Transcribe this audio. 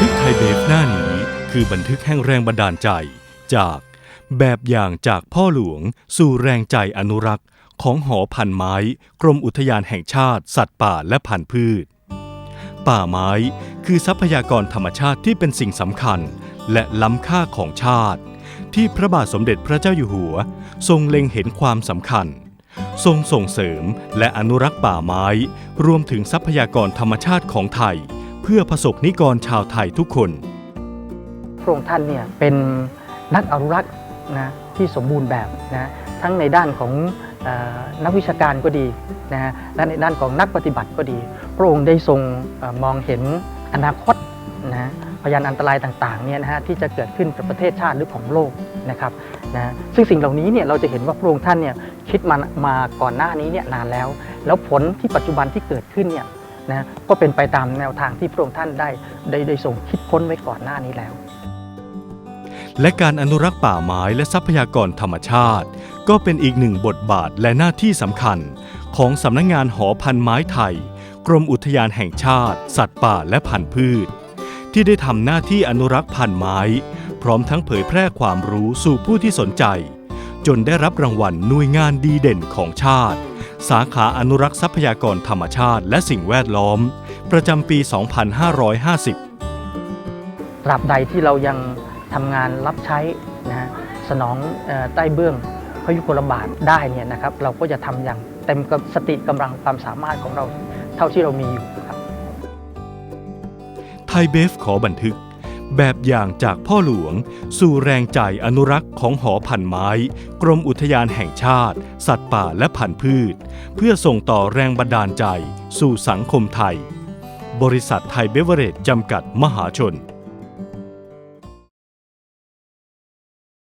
ทึกไทยเบฟหน้านี้คือบันทึกแห่งแรงบันดาลใจจากแบบอย่างจากพ่อหลวงสู่แรงใจอนุรักษ์ ของหอพันไม้ กรมอุทยานแห่งชาติ สัตว์ป่าและพันธุ์พืช ป่าไม้คือทรัพยากรธรรมชาติที่เป็นสิ่งสำคัญ และล้ำค่าของชาติ ที่พระบาทสมเด็จพระเจ้าอยู่หัว ทรงเล็งเห็นความสำคัญ ทรงส่งเสริมและอนุรักษ์ป่าไม้ รวมถึงทรัพยากรธรรมชาติของไทย เพื่อประสบนิกรชาวไทยทุกคน พระองค์ท่านเนี่ยเป็นนักอนุรักษ์นะที่สมบูรณ์แบบนะทั้งในด้านของนักวิชาการก็ดีนะฮะและในด้านของนักปฏิบัติก็ดี พระองค์ได้ทรงมองเห็นอนาคตนะพยานอันตรายต่างๆเนี่ยนะฮะที่จะเกิดขึ้นกับประเทศชาติหรือของโลกนะครับนะซึ่งสิ่งเหล่านี้เนี่ยเราจะเห็นว่าพระองค์ท่านเนี่ยคิดมามาก่อนหน้านี้เนี่ยนานแล้ว แล้วผลที่ปัจจุบันที่เกิดขึ้นเนี่ย นะก็เป็นไปตามแนวทางที่พระองค์ท่านได้ได้ได้ทรงคิดค้นไว้ก่อนหน้านี้แล้ว และการอนุรักษ์ป่าไม้และทรัพยากรธรรมชาติ ก็เป็นอีกหนึ่งบทบาทและหน้าที่สำคัญ ของสำนักงงานหอพันไม้ไทย กรมอุทยานแห่งชาติ สัตว์ป่าและพันธุ์พืช ที่ได้ทำหน้าที่อนุรักษ์พันไม้ พร้อมทั้งเผยแพร่ความรู้สู่ผู้ที่สนใจ จนได้รับรางวัลหน่วยงานดีเด่นของชาติ สาขาอนุรักษ์ทรัพยากรธรรมชาติและสิ่งแวดล้อม ประจำปี 2550 ตราบใดที่เรายังทำงานรับใช้นะฮะสนองเออใต้เบื้องพระยุคลบาทได้เนี่ยนะครับเราก็จะทำอย่างเต็มกับสติกำลังความสามารถของเราเท่าที่เรามีอยู่ครับไทยเบฟขอบันทึก แบบอย่างจากพ่อหลวง สู่แรงใจอนุรักษ์ของหอพันไม้ กรมอุทยานแห่งชาติ สัตว์ป่าและพันธุ์พืช เพื่อส่งต่อแรงบันดาลใจ สู่สังคมไทย บริษัทไทยเบเวอเรจจำกัดมหาชน